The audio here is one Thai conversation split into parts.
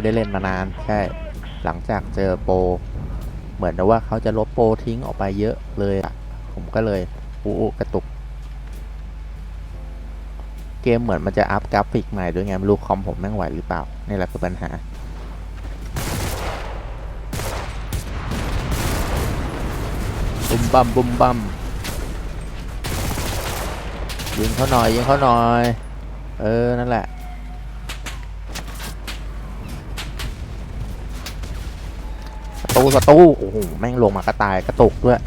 ไม่ได้เล่นมานานใช่ หลังจากเจอโปรเหมือนว่าเขาจะลบโปรทิ้งออกไปเยอะเลยอะผมก็เลยอู้อู้กระตุก เกมเหมือนมันจะอัพกราฟิกใหม่ด้วยไงไม่รู้คอมผมแม่งไหวหรือเปล่า นี่แหละคือปัญหาบุมบัมบุมบัมยิงเขาหน่อยยิงเขาหน่อย เออ นั่นแหละ ประ ตูประตูโอ้โหแม่งลงมากระตายกระตุกด้วย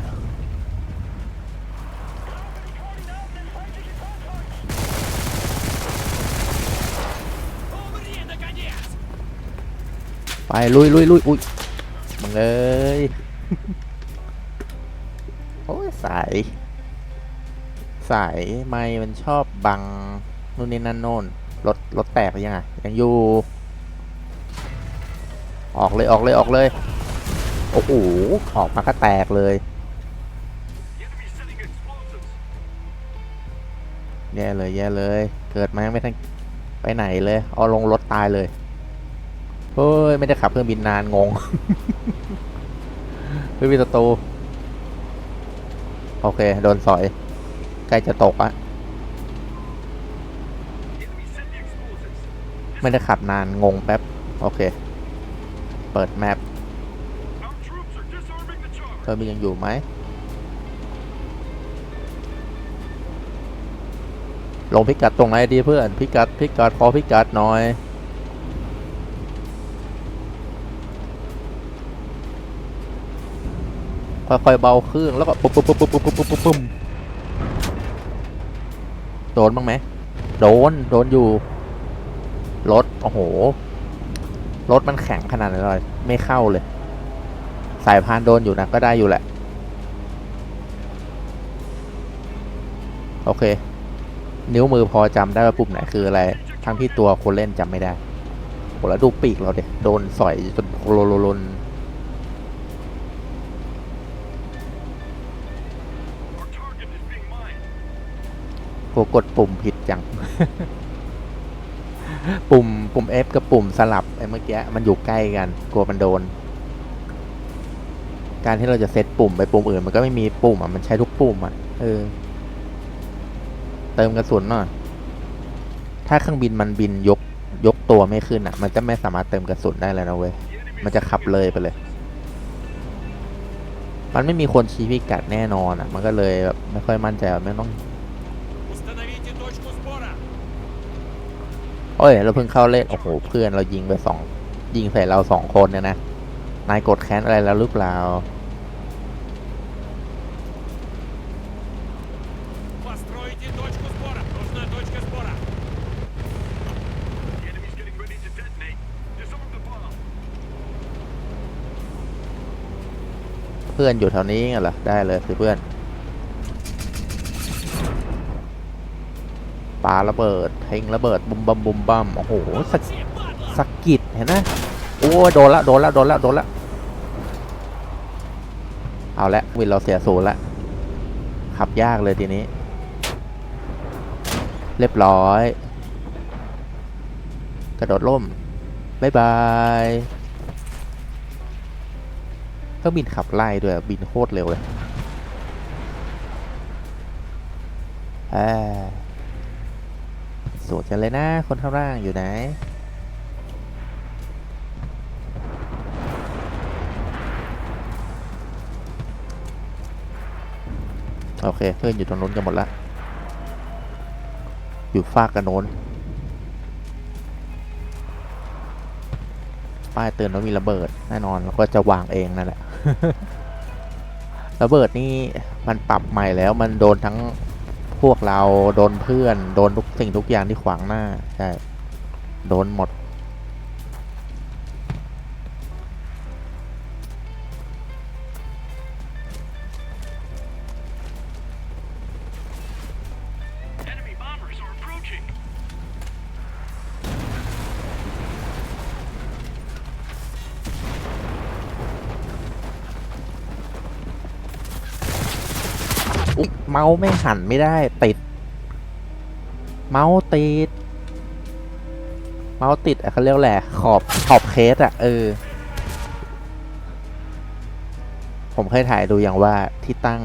ไปลุยลุยลุยอุ้ยมึงเอ้ยโอ้ยสายสายไม้มันชอบบังนู่นนี่นั่นโน่นรถรถแตกยังไงยังอยู่ ออกเลยออกเลยออกเลย โอ้โหออกมาก็แตกเลยแย่เลยแย่เลย เกิดมาไม่ทันไปไหนเลยเอาลงรถตายเลยเฮ้ยไม่ได้ขับเครื่องบินนานงงเครื่องบินศัตรูโอเค โดนสอย ใกล้จะตกอะไม่ได้ขับนานงงแป๊บ โอเค เปิดแมป เครื่องบินยังอยู่ไหมลงพิกัดตรงไหนดีเพื่อนพิกัดพิกัดขอพิกัดหน่อยค่อยๆเบาเครื่องแล้วก็ปุ๊บปุ๊บปุ๊บปุ๊บปุ๊บปุ๊บปุ๊บปุ๊บโดนบ้างไหมโดนโดนอยู่รถโอ้โหรถมันแข็งขนาดไหนเลยไม่เข้าเลย สายพานโดนอยู่นะก็ได้อยู่แหละ โอเค นิ้วมือพอจำได้ว่าปุ่มไหนคืออะไร ทั้งที่ตัวคนเล่นจำไม่ได้โหแล้วดูปีกเราเด็โดนสอยจนโลโลลนกลัวกดปุ่มผิดจัง ปุ่มปุ่ม F กับปุ่มสลับไอ้เมื่อกี้มันอยู่ใกล้กัน กลัวมันโดน การที่เราจะเซตปุ่มไปปุ่มอื่น มันก็ไม่มีปุ่มอะมันใช้ทุกปุ่มอะเออ เติมกระสุนหน่อยถ้าเครื่องบินมันบินยกยกตัวไม่ขึ้นอะ มันจะไม่สามารถเติมกระสุนได้แล้วนะเว้ยมันจะขับเลยไปเลย มันไม่มีคนชี้พิกัดแน่นอนอะ มันก็เลยแบบไม่ค่อยมั่นใจไม่ต้องโอ้ย เราเพิ่งเข้าเล่นโอ้โหเพื่อนเรายิงไปสองยิงใส่เราสองคนเนี่ยนะนายกดแค้นอะไรแล้วหรือเปล่า เพื่อนอยู่แถวนี้ไงเหรอได้เลยสิเพื่อนปาระเบิดเทงระเบิดบุมบัมบุมบัมโอ้โหสักสกกิดเห็นไหมโอ้โดนละโดนละโดนละโดนละเอาละวินเราเสียศูนย์ละขับยากเลยทีนี้ เรียบร้อย กระโดดล่ม บ๊ายบาย เครื่องบินขับไล่ด้วยบินโคตรเร็วเลยอ่าสวยจังเลยนะ คนข้างล่างอยู่ไหนโอเค เพื่อนอยู่ตรงนู้นกันหมดละ อยู่ฟากกันโน้น ป้ายเตือนว่ามีระเบิด แน่นอน แล้วก็จะวางเองนั่นแหละ ระเบิดนี่มันปรับใหม่แล้วมันโดนทั้งพวกเราโดนเพื่อน โดนทุกสิ่งทุกอย่างที่ขวางหน้า ใช่ โดนหมด มาส์ไม่หันไม่ได้ติด เมาส์ติด เมาส์ติดอะเขาเรียกแหละขอบขอบเคสอะเออ ผมเคยถ่ายดูอย่างว่าที่ตั้ง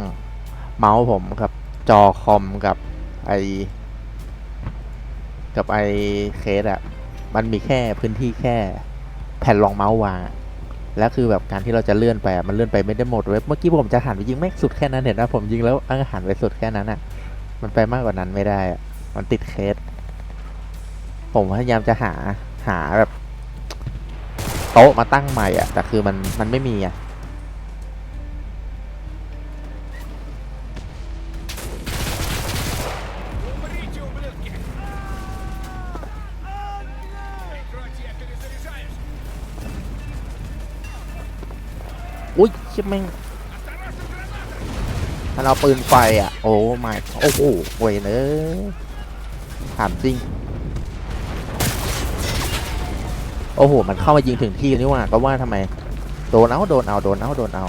เมาส์ผมกับจอคอมกับไอกับไอเคสอะมันมีแค่พื้นที่แค่แผ่นรองเมาส์วาง แล้วคือแบบการที่เราจะเลื่อนไปมันเลื่อนไปไม่ได้หมดเว้ยเมื่อกี้ผมจะหันไปยิงแม่งสุดแค่นั้นเห็นนะผมยิงแล้วเออหันไปสุดแค่นั้นอะมันไปมากกว่านั้นไม่ได้อะมันติดเคสผมพยายามจะหาหาแบบ โต๊ะมาตั้งใหม่อะแต่คือมันมันไม่มีอะ ชิบม่งมันเอาปืนไฟอะ โอ้ไม่โอ้โหโวยเนื้อถามจริง โอ้โห มันเข้ามายิงถึงที่นี่ว่าก็ว่าทำไม โดนเอาโดนเอาโดนเอาโดนเอา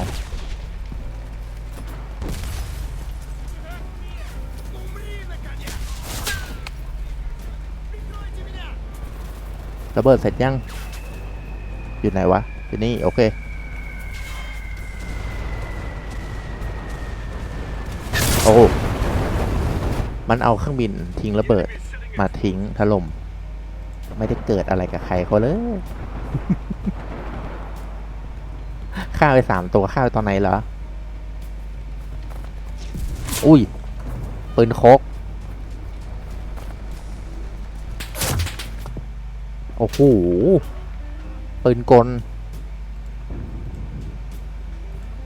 ระเบิดเสร็จยัง อยู่ไหนวะ อยู่นี่ โอเค มันเอาเครื่องบินทิ้งระเบิดมาทิ้งถล่ม ไม่ได้เกิดอะไรกับใครเขาเลยฆ่าไปสามตัวฆ่าไปตอนไหนเหรอ อุ้ย ปืนโคกโอ้โห ปืนกล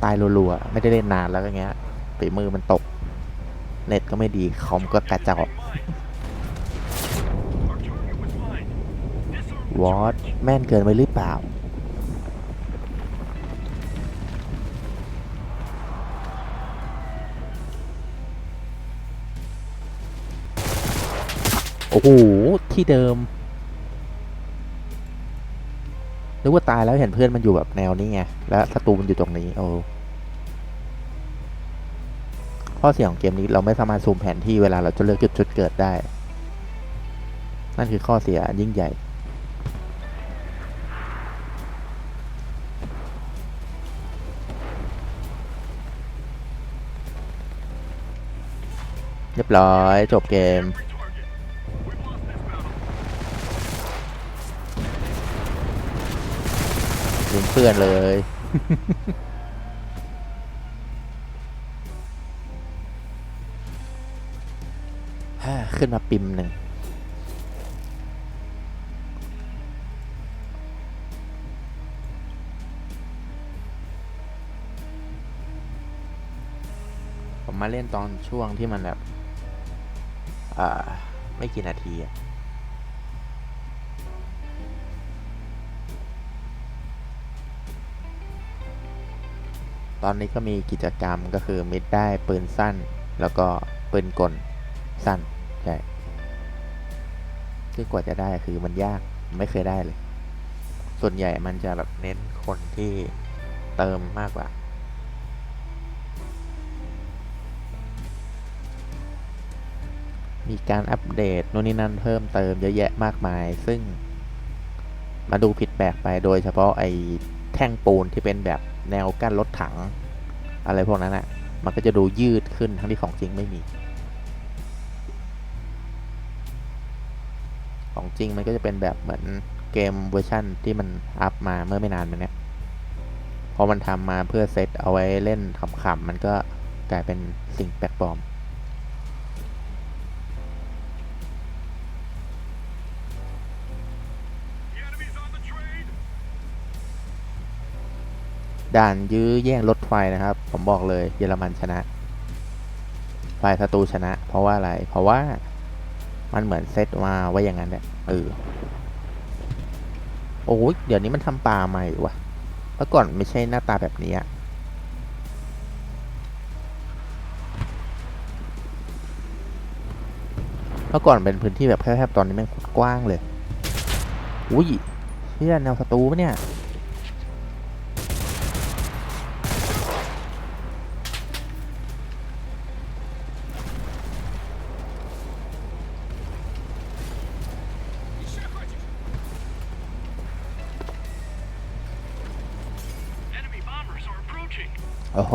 ตายรัวๆ ไม่ได้เล่นนานแล้วอย่างเงี้ยฝีมือมันตก เน็ตก็ไม่ดีคอมก็กระจอกวอตแม่นเกินไปหรือเปล่า โอ้โห ที่เดิมนึกว่าตายแล้วเห็นเพื่อนมันอยู่แบบแนวนี้ไง แล้วศัตรูมันอยู่ตรงนี้ โอ้ ข้อเสียของเกมนี้เราไม่สามารถซูมแผนที่เวลาเราจะเลือกจุดจุดเกิดได้ นั่นคือข้อเสียยิ่งใหญ่ เรียบร้อยจบเกมลืมเพื่อนเลย ขึ้นมาปิมหนึ่งผมมาเล่นตอนช่วงที่มันแบบไม่กี่นาทีอะตอนนี้ก็มีกิจกรรมก็คือมิดได้ปืนสั้น แล้วก็ปืนกลสั้น ใช่ซึ่กว่าจะได้คือมันยากไม่เคยได้เลย ส่วนใหญ่มันจะแบบเน้นคนที่เติมมากกว่า มีการอัปเดตนู่นนี่นั่นเพิ่มเติมเยอะแยะมากมาย ซึ่งมาดูผิดแปลกไปโดยเฉพาะไอ้แท่งปูนที่เป็นแบบแนวกั้นรถถัง อะไรพวกนั้นอะ่ะ มันก็จะดูยืดขึ้นทั้งที่ของจริงไม่มี ของจริงมันก็จะเป็นแบบเหมือนเกมเวอร์ชั่นที่มันอัพมาเมื่อไม่นานมาเนี้ยพอมันทำมาเพื่อเซตเอาไว้เล่นขำๆมันก็กลายเป็นสิ่งแปลกปลอม ด่านยื้อแย่งรถไฟนะครับ ผมบอกเลยเยอรมันชนะ ฝ่ายศัตรูชนะ เพราะว่าอะไร เพราะว่า มันเหมือนเซตมาไว้อย่างนั้นแหละเออโอ้ยเดี๋ยวนี้มันทำปลาใหม่วะเมื่อก่อนไม่ใช่หน้าตาแบบนี้อะเมื่อก่อนเป็นพื้นที่แบบแคบๆตอนนี้แม่งกว้างเลย อุ้ยเฮียแนวศัตรูปะเนี่ย โห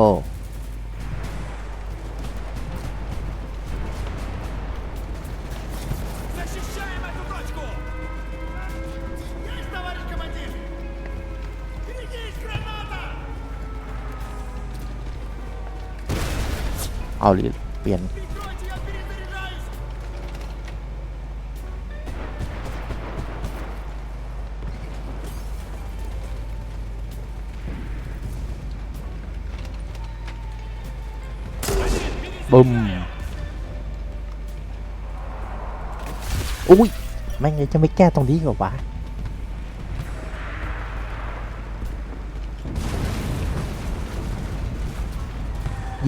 เอาเปลี่ยน บึ้มอุ้ยแม่งยังจะไม่แก้ตรงนี้เหรอวะ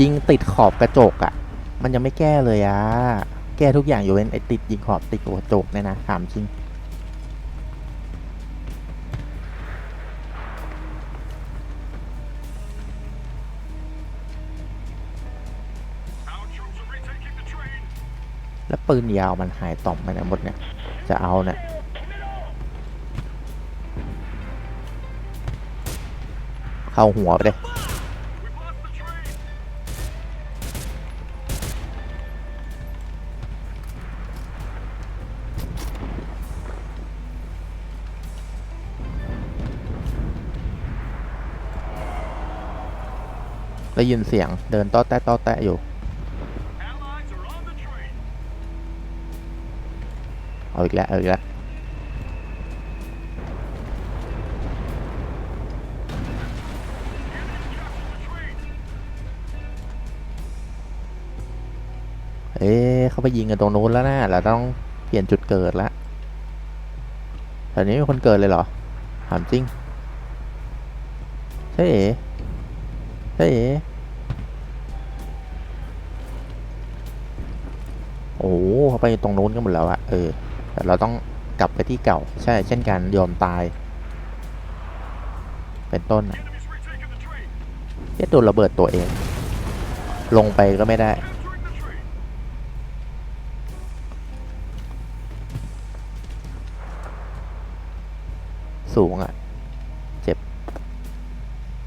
ยิงติดขอบกระจกอะ่ะ มันยังไม่แก้เลยอะ่ะ แก้ทุกอย่างอยู่เว้นไอ้ติดยิงขอบติดกระจกเนี่ยนะถามจริง ปืนยาวมันหายต่อมไปไหนหมดเนี่ย จะเอาเนี่ยเข้าหัวไปเลยได้ยินเสียงเดินต้อแตะต้อแตะอยู่ เอาอีกแล้วเอาอีกแล้วเอ๊ะเขาไปยิงกันตรงนู้นแล้วนะเราต้องเปลี่ยนจุดเกิดแล้วแถวนี้มีคนเกิดเลยเหรอถามจริงใช่เอ๋ใช่เอ๋โอ้โหเขาไปตรงนู้นกันหมดแล้วอะเออ แต่เราต้องกลับไปที่เก่า ใช่เช่นกันยอมตาย เป็นต้นอะ Enemies retaking the train! เอ๊ะโดนระเบิดตัวเอง ลงไปก็ไม่ได้ สูงอะ่ะ เจ็บ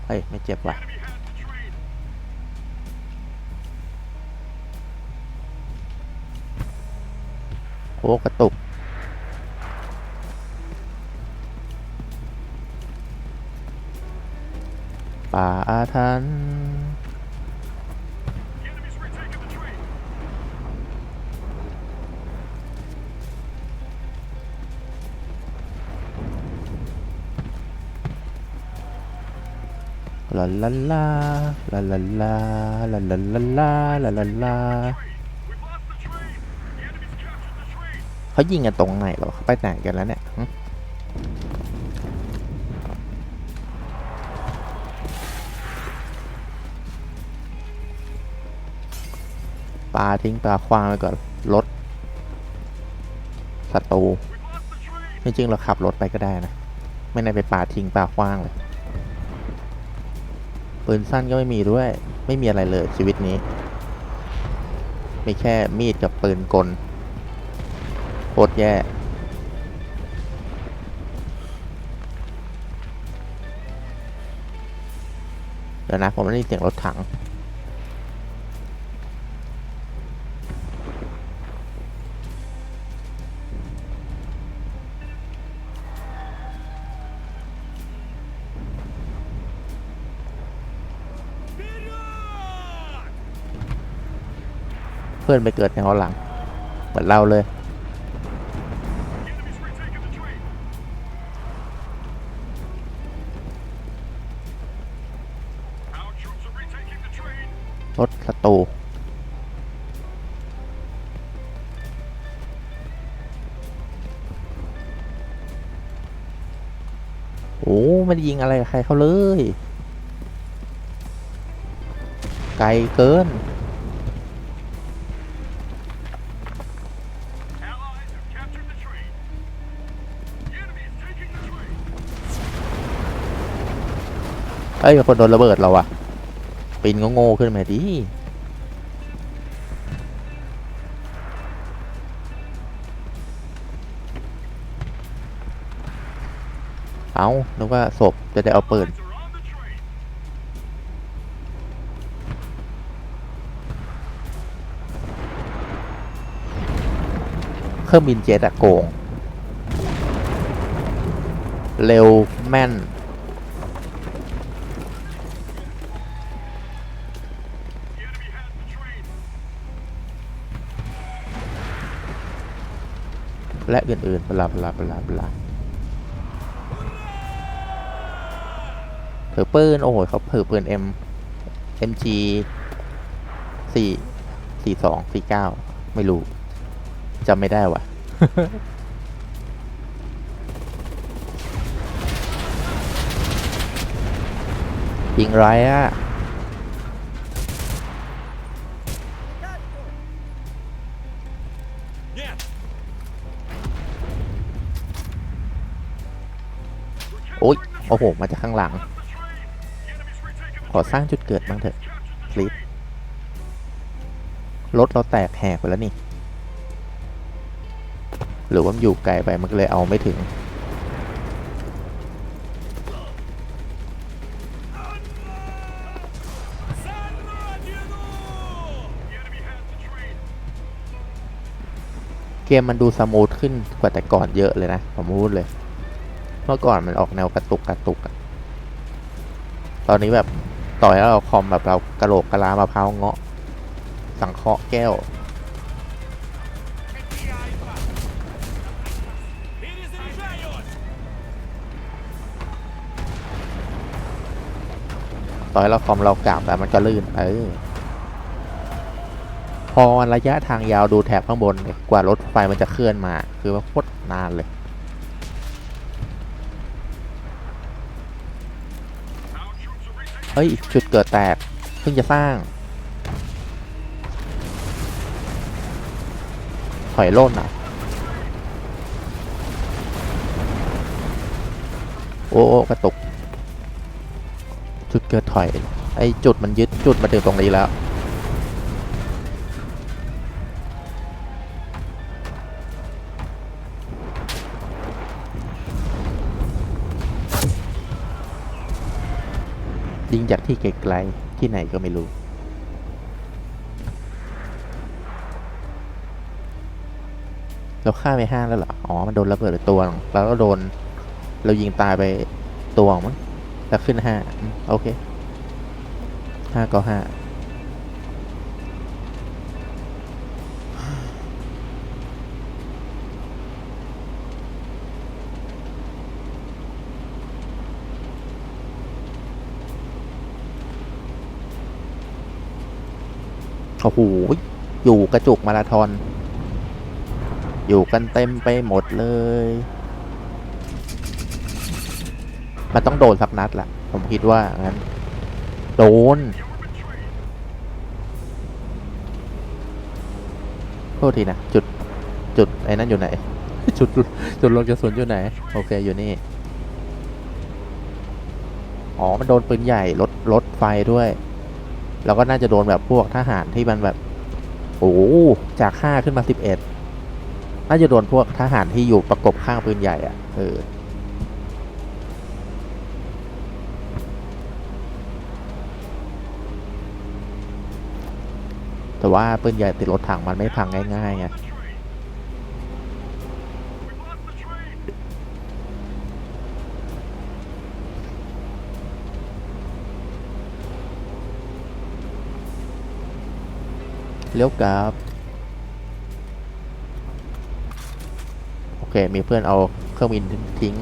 เฮ้ย ไม่เจ็บว่ะโอ้กระตุก ป่าอาถรรลาลาลาลาลาลาลาลาลาลาลาลาเขายิงกันตรงไหนหรอเขาไปไหนกันแล้วเนี่ยาทิ้งปลาคว้างไปก่อนรถศัตรู We've lost the train! จริงๆเราขับรถไปก็ได้นะ ไม่ได้ไปปาทิ้งป่าคว้างเลยปืนสั้นก็ไม่มีด้วย ไม่มีอะไรเลยชีวิตนี้ มีแค่มีดกับปืนกลโคตรแย่เดี๋ยวนะผมได้ยินเสียงรถถัง พื่อนไปเกิดในหอหลังเหมือนเราเลยรถศัตรูโอ้ไม่ได้ยิงอะไรใครเขาเลย ไกลเกิน เอ้ยคนโดนระเบิดเราอะปีนก็โง่ขึ้นมาดิเอานึกว่าศพจะได้เอาปืนเครื่องบินเจ็ตอะโกง เร็วแม่น และอื่นๆบลาบลาบลาบลาถือปืนโอ้โหเขาถือปืน M MG สี่สี่สองสี่เก้าไม่รู้จำไม่ได้ว่ะยิงไรอะ โอ้โห มาจากข้างหลัง ขอสร้างจุดเกิดบ้างเถอะ captured the Please. train. รถเราแตกแหกไปแล้วนี่ หรือว่ามันอยู่ไกลไปมันก็เลยเอาไม่ถึง เกมมันดูสมูทขึ้นกว่าแต่ก่อนเยอะเลยนะ ผมพูดเลย เมื่อก่อนมันออกแนวกระตุกกระตุกอะตอนนี้แบบต่อยแล้วเราคอมแบบเรากระโหลกกระลามะพร้าวเงาะ สังเคราะห์แก้ว ต่อยเราคอมเรากราบแต่มันก็ลื่น เออ พอระยะทางยาวดูแถบข้างบน กว่ารถไฟมันจะเคลื่อนมา คือว่าโคตรนานเลย เฮ้ย จุดเกิดแตก เพิ่งจะสร้าง ถอยล่นอะ โอ้กระตุก จุดเกิดถอย ไอจุดมันยึดจุดมาถึงตรงนี้แล้ว ยิงจากที่ไกลๆที่ไหนก็ไม่รู้ เราฆ่าไปห้าแล้วเหรอ อ๋อ มันโดนระเบิดไปตัวหนึ่งแล้วก็โดน เรายิงตายไปตัวมั้งแล้วขึ้นห้าโอเคห้าก็ห้า โอ้โหอยู่กระจุกมาราธอน อยู่กันเต็มไปหมดเลย มันต้องโดนสักนัดแหละผมคิดว่างั้น โดนโทษทีนะ จุดจุดไอ้นั่นอยู่ไหน จุดจุดลงกระสุนอยู่ไหน โอเคอยู่นี่ อ๋อ มันโดนปืนใหญ่รถรถไฟด้วย เราก็น่าจะโดนแบบพวกทหารที่มันแบบ โอ้จากห้าขึ้นมาสิบเอ็ดน่าจะโดนพวกทหารที่อยู่ประกบข้างปืนใหญ่อะเออแต่ว่าปืนใหญ่ติดรถถังมันไม่พังง่ายๆไง เลี้ยวกลับโอเค มีเพื่อนเอาเครื่องบินทิ้ง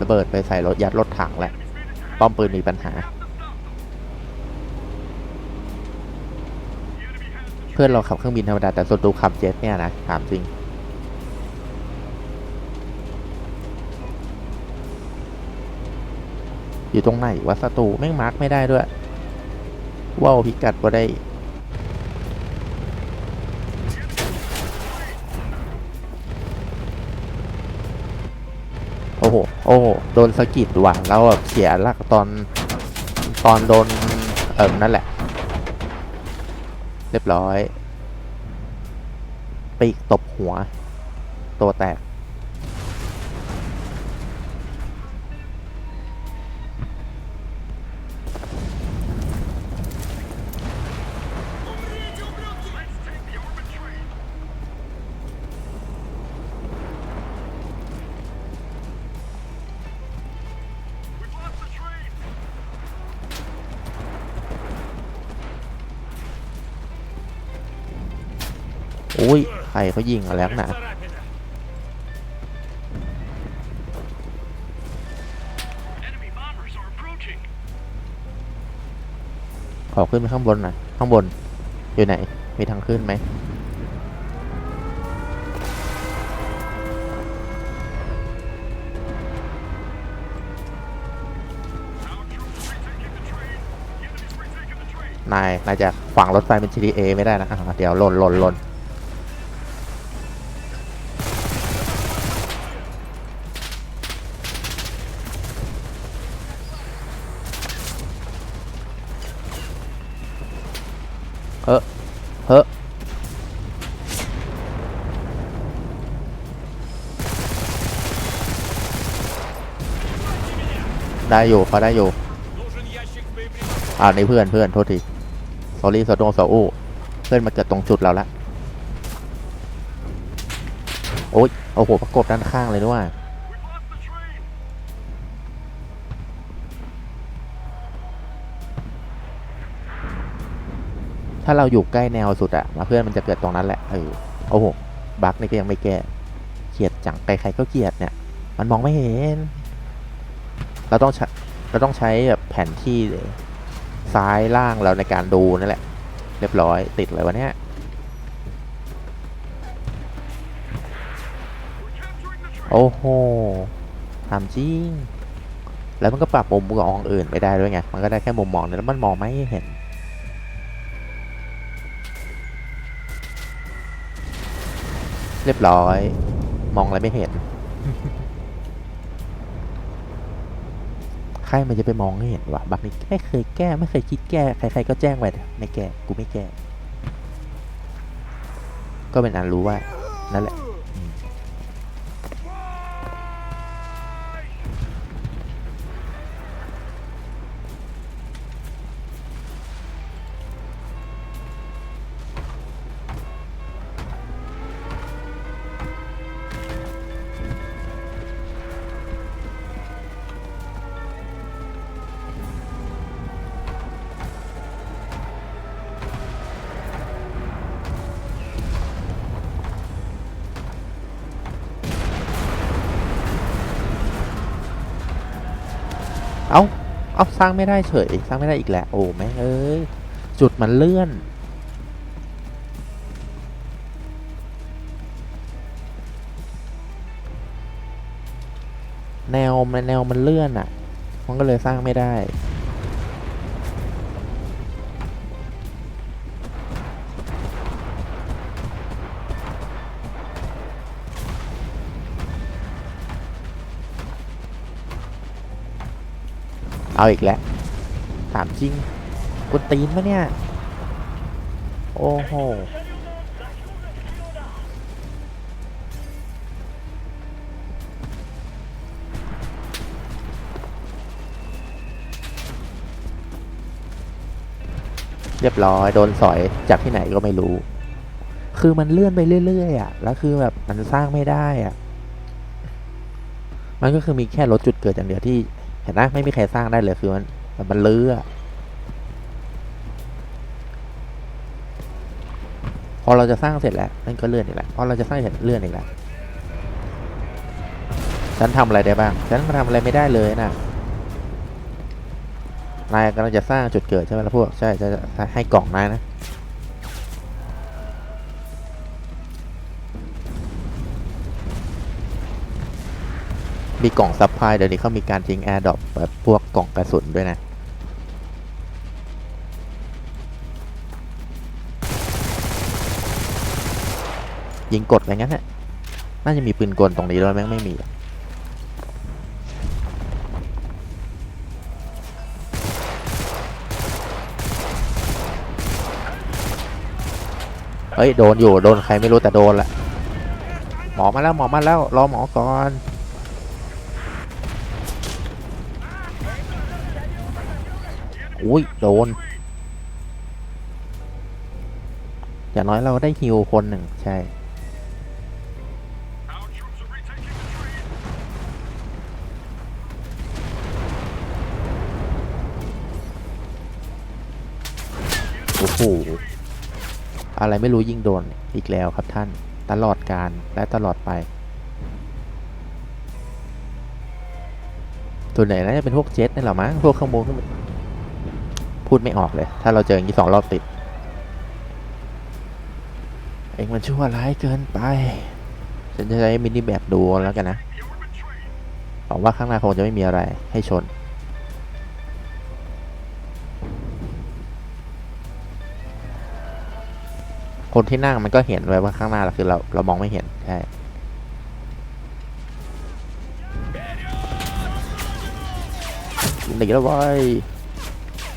ระเบิดไปใส่รถยัดรถถังแหละ ป้อมปืนมีปัญหา เพื่อนเราขับเครื่องบินธรรมดา แต่ศัตรูขับเจ็ตเนี่ยนะถามจริงอยู่ตรงไหนวะศัตรูแม่งมาร์กไม่ได้ด้วยว่าวพิกัดว่ได้ โดนสะกิดว่ะแล้วแบบเสียหลักตอนตอนโดนเอิมนั่นแหละ เรียบร้อยปีกตบหัว ตัวแตก ก็ยิงแล้วนะขอขึ้นไปข้างบนหน่อยข้างบน อยู่ไหน มีทางขึ้นไหมนาย นายจะฝังรถไฟเป็นชีรีเอไม่ได้นะ เดี๋ยวหล่นหล่นหล่น ได้อยู่เขาได้อยู่อ่านี่เพื่อนเพื่อนโทษทีสอรี่สอดงสออู้เพื่อนมาเกิดตรงจุดเราละโอ๊ยโอ้โหประกบด้านข้างเลยด้วยถ้าเราอยู่ใกล้แนวสุดอะมาเพื่อนมันจะเกิดตรงนั้นแหละเออโอ้โหบั๊กนี่ก็ยังไม่แก้เกียดจังใครๆก็เกียดเนี่ย มันมองไม่เห็น เราต้องใช้เราต้องใช้แบบแผนที่ซ้ายล่างเราในการดูนั่นแหละ เรียบร้อยติดเลยวะเนี่ยโอ้โหทำจริง แล้วมันก็ปรับมุมมองอื่นไม่ได้ด้วยไง มันก็ได้แค่มุมมองเนี่ยแล้วมันมองไม่เห็น เรียบร้อย มองอะไรไม่เห็น ใครมันจะไปมองให้เห็นวะบักนี้ไม่เคยแก้ไม่เคยคิดแก้ใครๆก็แจ้งไปไม่แก้กูไม่แก้ ก็เป็นอันรู้ว่านั่นแหละ เอาสร้างไม่ได้เฉย สร้างไม่ได้อีกแล้ว โอ้แม่งเอ้ย จุดมันเลื่อน แนวมันแนวมันเลื่อนอะ มันก็เลยสร้างไม่ได้ เอาอีกแล้วถามจริงกุตีนปะเนี่ย โอ้โหเรียบร้อยโดนสอยจากที่ไหนก็ไม่รู้ คือมันเลื่อนไปเรื่อยๆอะ แล้วคือแบบมันสร้างไม่ได้อะ มันก็คือมีแค่รถจุดเกิดอย่างเดียวที่ เห็นนะไม่มีใครสร้างได้เลยคือมันมันมันลื้อพอเราจะสร้างเสร็จแล้วมันก็เลื่อนอีกแล้วพอเราจะสร้างเสร็จเลื่อนอีกแล้วฉันทำอะไรได้บ้างฉันทำอะไรไม่ได้เลยนะนายกำลังจะสร้างจุดเกิดใช่ไหมล่ะพวกใช่จะให้กล่องนายนะ มีกล่องซัพพลายเดี๋ยวนี้เขามีการทิ้งแอร์ดรอปแบบพวกกล่องกระสุนด้วยนะยิงกดไปงั้นแหละน่าจะมีปืนกลตรงนี้แล้วแม่งไม่มีเฮ้ย โดนอยู่ โดนใครไม่รู้แต่โดนแหละหมอมาแล้วหมอมาแล้ว รอหมอก่อน อุ้ยโดน อย่างน้อยเราได้ฮิวคนหนึ่งใช่ โอ้โห อะไรไม่รู้ยิงโดนอีกแล้วครับท่าน ตลอดการและตลอดไปส่วนไหนน่าจะเป็นพวกเจ็ตนี่แหละมั้งพวกข้างบนขึ้นไป พูดไม่ออกเลย ถ้าเราเจออย่างนี้สองรอบติด เองมันชั่วร้ายเกินไป ฉันจะใช้มินิแบบดูแล้วกันนะ The armament train. หวังว่าข้างหน้าคงจะไม่มีอะไรให้ชน คนที่นั่งมันก็เห็นไว้ว่าข้างหน้าเราคือเราเรามองไม่เห็นใช่หนีแล้วว้ย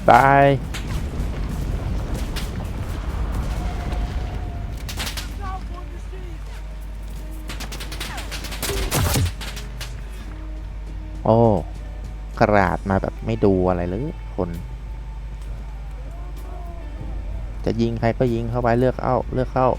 ตายโอ้กระดาษมาแบบไม่ดูอะไรเลยคน จะยิงใครก็ยิงเข้าไปเลือกเอาเลือกเข้า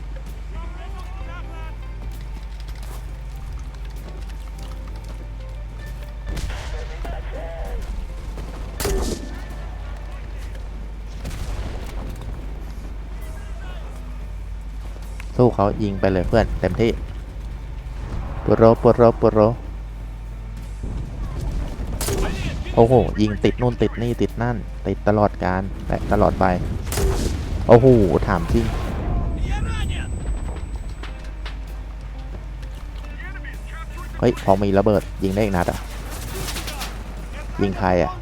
เขายิงไปเลยเพื่อนเต็มที่ปวดโรปวดโรปวดโรโอ้โหยิงติดนู่นติดนี่ติดนั่น ติดตลอดการและตลอดไป โอ้โหถามจริงเฮ้ยพอมีระเบิดยิงได้อีกนัดอะ ยิงใครอะ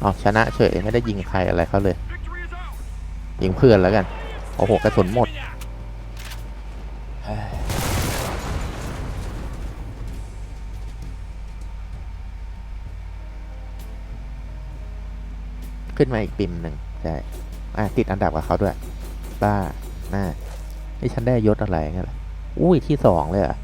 เอาชนะเฉยไม่ได้ยิงใครอะไรเขาเลย ยิงเพื่อนแล้วกัน โอ้โหกระสุนหมด ขึ้นมาอีกปิมหนึ่งใช่อะติดอันดับกับเขาด้วย บ้าน่านี่ฉันได้ยศอะไรเงี้ยเหรออุ้ยที่สองเลยอะ